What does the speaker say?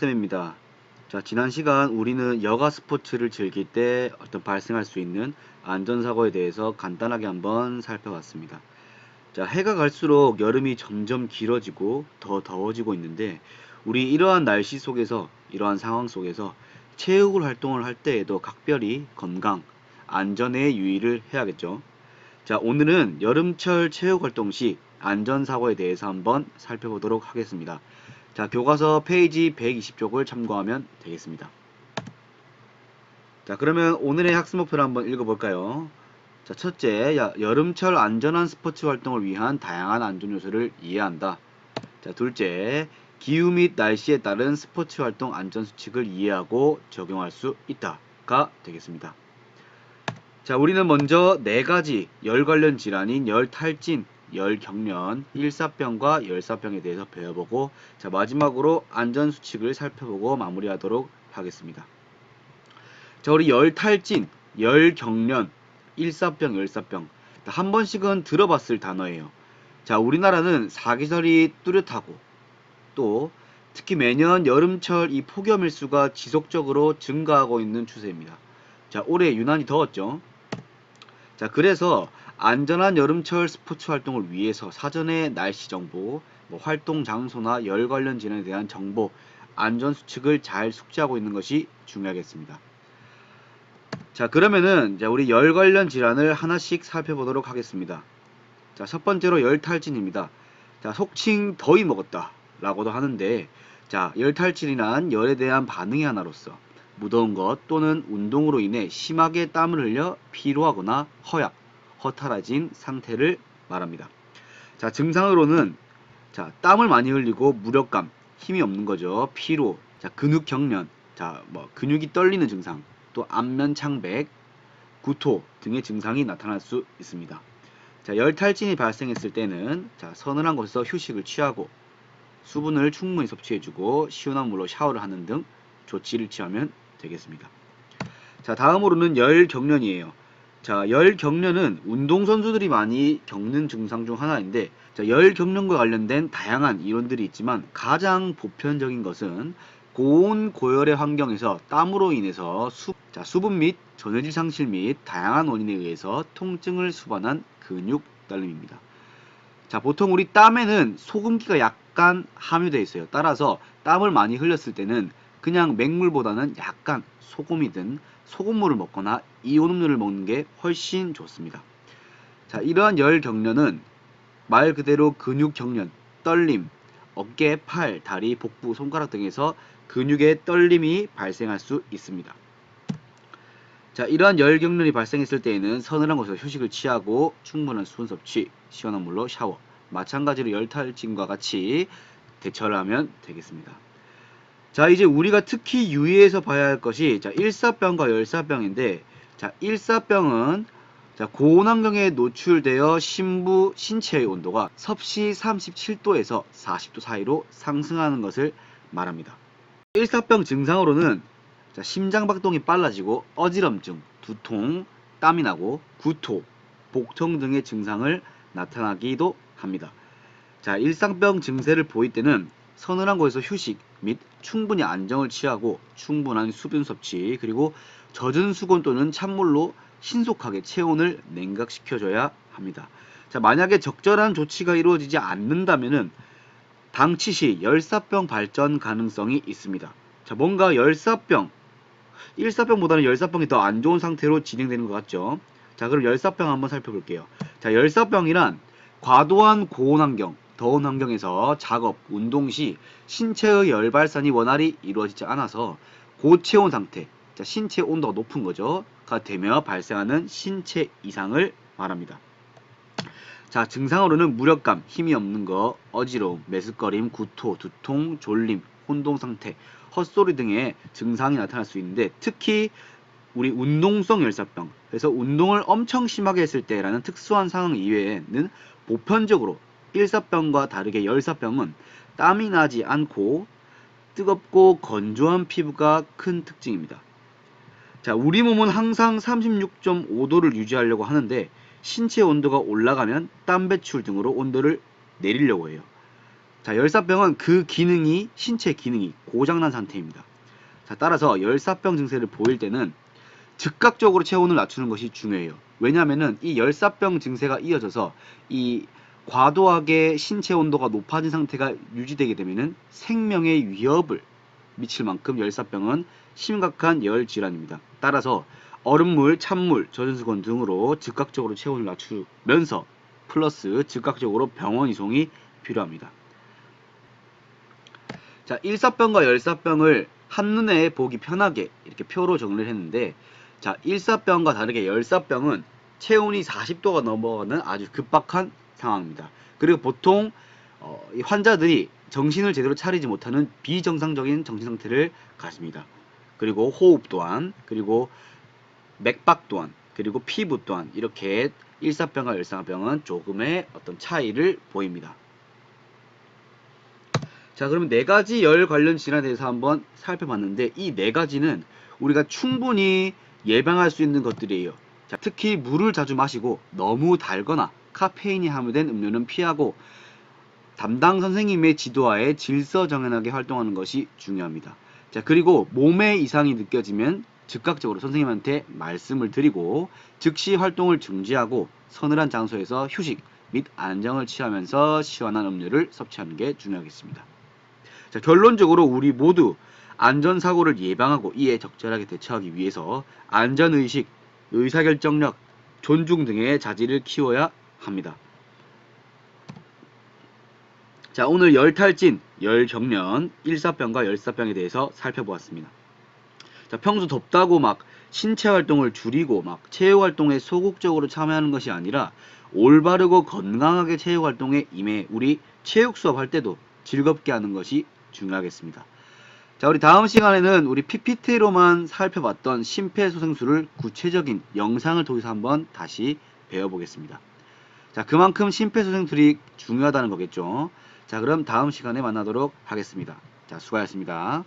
훈쌤입니다. 자, 지난 시간 우리는 여가 스포츠를 즐길 때 어떤 발생할 수 있는 안전사고에 대해서 간단하게 한번 살펴봤습니다. 자, 해가 갈수록 여름이 점점 길어지고 더 더워지고 있는데 우리 이러한 날씨 속에서 이러한 상황 속에서 체육 활동을 할 때에도 각별히 건강, 안전에 유의를 해야겠죠. 자, 오늘은 여름철 체육 활동 시 안전사고에 대해서 한번 살펴보도록 하겠습니다. 자, 교과서 페이지 120쪽을 참고하면 되겠습니다. 자, 그러면 오늘의 학습 목표를 한번 읽어볼까요? 자, 첫째, 야- 여름철 안전한 스포츠 활동을 위한 다양한 안전 요소를 이해한다. 자, 둘째, 기후 및 날씨에 따른 스포츠 활동 안전 수칙을 이해하고 적용할 수 있다가 되겠습니다. 자, 우리는 먼저 네 가지 열 관련 질환인 열 탈진, 열 경련, 일사병과 열사병에 대해서 배워보고 자, 마지막으로 안전 수칙을 살펴보고 마무리하도록 하겠습니다. 자, 우리 열 탈진, 열 경련, 일사병, 열사병 한 번씩은 들어봤을 단어예요. 자, 우리나라는 사계절이 뚜렷하고 또 특히 매년 여름철 이 폭염 일수가 지속적으로 증가하고 있는 추세입니다. 자, 올해 유난히 더웠죠. 자, 그래서 안전한 여름철 스포츠 활동을 위해서 사전에 날씨 정보, 뭐 활동 장소나 열 관련 질환에 대한 정보, 안전 수칙을 잘 숙지하고 있는 것이 중요하겠습니다. 자, 그러면은 자, 우리 열 관련 질환을 하나씩 살펴보도록 하겠습니다. 자, 첫 번째로 열 탈진입니다. 자, 속칭 더위 먹었다 라고도 하는데 자, 열 탈진이란 열에 대한 반응의 하나로서 무더운 것 또는 운동으로 인해 심하게 땀을 흘려 피로하거나 허약, 허탈해진 상태를 말합니다. 자, 증상으로는 자, 땀을 많이 흘리고 무력감, 힘이 없는 거죠. 피로, 자, 근육 경련, 자, 뭐 근육이 떨리는 증상, 또 안면 창백, 구토 등의 증상이 나타날 수 있습니다. 자, 열탈진이 발생했을 때는 자, 서늘한 곳에서 휴식을 취하고 수분을 충분히 섭취해주고 시원한 물로 샤워를 하는 등 조치를 취하면 되겠습니다. 자, 다음으로는 열 경련이에요. 자, 열 경련은 운동선수들이 많이 겪는 증상 중 하나인데, 자, 열 경련과 관련된 다양한 이론들이 있지만 가장 보편적인 것은 고온 고열의 환경에서 땀으로 인해서 수, 자, 수분 및 전해질 상실 및 다양한 원인에 의해서 통증을 수반한 근육 떨림입니다. 자, 보통 우리 땀에는 소금기가 약간 함유되어 있어요. 따라서 땀을 많이 흘렸을 때는 그냥 맹물보다는 약간 소금이 든 소금물을 먹거나 이온 음료를 먹는 게 훨씬 좋습니다. 자, 이러한 열 경련은 말 그대로 근육 경련, 떨림, 어깨, 팔, 다리, 복부, 손가락 등에서 근육의 떨림이 발생할 수 있습니다. 자, 이러한 열 경련이 발생했을 때에는 서늘한 곳에서 휴식을 취하고 충분한 수분 섭취, 시원한 물로 샤워, 마찬가지로 열탈진과 같이 대처를 하면 되겠습니다. 자, 이제 우리가 특히 유의해서 봐야 할 것이 자, 일사병과 열사병인데 자, 일사병은 자, 고온 환경에 노출되어 신부 신체의 온도가 섭씨 37도에서 40도 사이로 상승하는 것을 말합니다. 일사병 증상으로는 자, 심장 박동이 빨라지고 어지럼증, 두통, 땀이 나고 구토, 복통 등의 증상을 나타나기도 합니다. 자, 일상병 증세를 보일 때는 서늘한 곳에서 휴식 및 충분히 안정을 취하고 충분한 수분 섭취 그리고 젖은 수건 또는 찬물로 신속하게 체온을 냉각시켜줘야 합니다. 자, 만약에 적절한 조치가 이루어지지 않는다면은 당치 시 열사병 발전 가능성이 있습니다. 자, 뭔가 열사병, 일사병보다는 열사병이 더 안 좋은 상태로 진행되는 것 같죠? 자, 그럼 열사병 한번 살펴볼게요. 자, 열사병이란 과도한 고온 환경, 더운 환경에서 작업, 운동 시 신체의 열 발산이 원활히 이루어지지 않아서 고체온 상태, 자, 신체 온도가 높은 거죠. 가 되며 발생하는 신체 이상을 말합니다. 자, 증상으로는 무력감, 힘이 없는 거, 어지러움, 메스꺼림, 구토, 두통, 졸림, 혼동 상태, 헛소리 등의 증상이 나타날 수 있는데 특히 우리 운동성 열사병, 그래서 운동을 엄청 심하게 했을 때라는 특수한 상황 이외에는 보편적으로 일사병과 다르게 열사병은 땀이 나지 않고 뜨겁고 건조한 피부가 큰 특징입니다. 자, 우리 몸은 항상 36.5도를 유지하려고 하는데 신체 온도가 올라가면 땀 배출 등으로 온도를 내리려고 해요. 자, 열사병은 그 기능이 신체 기능이 고장난 상태입니다. 자, 따라서 열사병 증세를 보일 때는 즉각적으로 체온을 낮추는 것이 중요해요. 왜냐하면은 이 열사병 증세가 이어져서 이 과도하게 신체 온도가 높아진 상태가 유지되게 되면은 생명의 위협을 미칠 만큼 열사병은 심각한 열 질환입니다. 따라서 얼음물, 찬물, 젖은 수건 등으로 즉각적으로 체온을 낮추면서 플러스 즉각적으로 병원 이송이 필요합니다. 자, 일사병과 열사병을 한눈에 보기 편하게 이렇게 표로 정리를 했는데 자, 일사병과 다르게 열사병은 체온이 40도가 넘어가는 아주 급박한 상황입니다. 그리고 보통 어, 이 환자들이 정신을 제대로 차리지 못하는 비정상적인 정신 상태를 가집니다. 그리고 호흡 또한, 그리고 맥박 또한, 그리고 피부 또한 이렇게 일사병과 열사병은 조금의 어떤 차이를 보입니다. 자, 그러면 네 가지 열 관련 질환에 대해서 한번 살펴봤는데 이 네 가지는 우리가 충분히 예방할 수 있는 것들이에요. 자, 특히 물을 자주 마시고 너무 달거나 카페인이 함유된 음료는 피하고 담당 선생님의 지도하에 질서 정연하게 활동하는 것이 중요합니다. 자, 그리고 몸에 이상이 느껴지면 즉각적으로 선생님한테 말씀을 드리고 즉시 활동을 중지하고 서늘한 장소에서 휴식 및 안정을 취하면서 시원한 음료를 섭취하는 게 중요하겠습니다. 자, 결론적으로 우리 모두 안전사고를 예방하고 이에 적절하게 대처하기 위해서 안전의식, 의사결정력, 존중 등의 자질을 키워야 합니다. 자, 오늘 열탈진, 열경련, 일사병과 열사병에 대해서 살펴보았습니다. 자, 평소 덥다고 막 신체 활동을 줄이고 막 체육 활동에 소극적으로 참여하는 것이 아니라 올바르고 건강하게 체육 활동에 임해 우리 체육 수업 할 때도 즐겁게 하는 것이 중요하겠습니다. 자, 우리 다음 시간에는 우리 PPT로만 살펴봤던 심폐소생술을 구체적인 영상을 통해서 한번 다시 배워보겠습니다. 자, 그만큼 심폐소생술이 중요하다는 거겠죠. 자, 그럼 다음 시간에 만나도록 하겠습니다. 자, 수고하셨습니다.